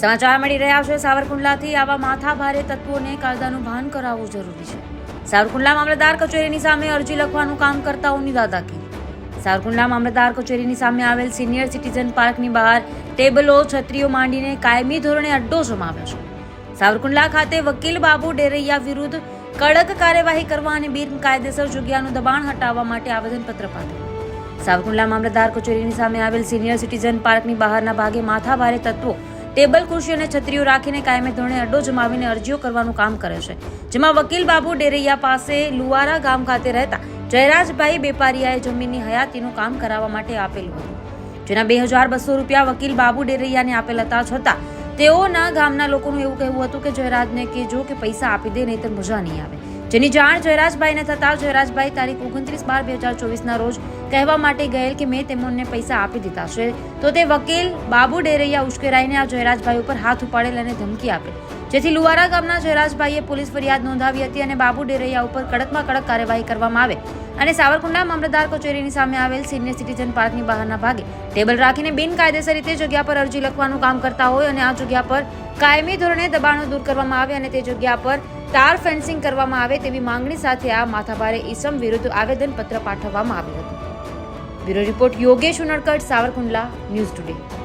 સમાચાર મળી રહ્યા છે. સાવરકુંડલાથી આવા માથાભારે તત્વોને કાયદાનું ભાન કરાવવું જરૂરી છે. સાવરકુંડલા મામલતદાર કચેરીની સામે અરજી લખવાનું કામ કરતાઓની દાદાકી સાવરકુંડલા મામલતદાર કચેરીની સામે આવેલ સિનિયર સિટીઝન પાર્કની બહાર ટેબલો, છત્રીઓ માંડીને કાયમી ધોરણે અડ્ડો જમાવ્યો છે. સાવરકુંડલા ખાતે વકીલ બાબુ ડેરૈયા વિરુદ્ધ કડક કાર્યવાહી કરવા અને બિનકાયદેસર જગ્યાનું દબાણ હટાવવા માટે આવેદનપત્ર પાઠવ્યું. સાવરકુંડલા મામલતદાર કચેરીની સામે આવેલ સિનિયર સિટીઝન પાર્કની બહારના ભાગે માથાભારે તત્વો ટેબલ ખુરશી અને છત્રીઓ રાખીને કાયમી ધોરણે અડ્ડો જમાવીને અરજીઓ કરવાનું કામ કરે છે. જેમાં વકીલ બાબુ ડેરૈયા પાસે લુવારા ગામ ખાતે રહેતા જયરાજભાઈ બેપારીયાએ જમીનની હયાતીનું કામ કરાવવા માટે આપેલું હતું. જેના બે હજાર બસો રૂપિયા વકીલ બાબુ ડેરૈયાને આપેલ હતા છતાં તેઓના ગામના લોકોનું એવું કહેવું હતું કે જયરાજને કે જો કે પૈસા આપી દે નહીં તો મજા નહીં આવે. જેની જાણ જયરાજભાઈને થતાં જયરાજભાઈ તારીખ ઓગણત્રીસ બાર બે હજાર ચોવીસના રોજ કહેવા માટે ગયેલ કે મેં તેમને પૈસા આપી દીધા છે. તો તે વકીલ બાબુ ડેરૈયા ઉશ્કેરાઈને આ જયરાજભાઈ ઉપર હાથ ઉપાડેલ અને ધમકી આપેલ જેથી લુવારા ગામના જયરાજભાઈએ પોલીસ ફરિયાદ નોંધાવી હતી અને બાબુ ડેરૈયા ઉપર કડકમાં કડક કાર્યવાહી કરવામાં આવે. અને સાવરકુંડલા મામલતદાર કચેરીની સામે આવેલ સિનિયર સિટીઝન પાર્કની બહારના ભાગે ટેબલ રાખીને બિનકાયદેસર રીતે જગ્યા પર અરજી લખવાનું કામ કરતા હોય અને આ જગ્યા પર કાયમી ધોરણે દબાણો દૂર કરવામાં આવે અને તે જગ્યા પર ટાર ફેન્સિંગ કરવામાં આવે તેવી માંગણી સાથે આ માથાભારે ઈસમ વિરુદ્ધ આવેદનપત્ર પાઠવવામાં આવ્યું હતું. Bureau report Yogesh Unadkat Savarkundla, news today.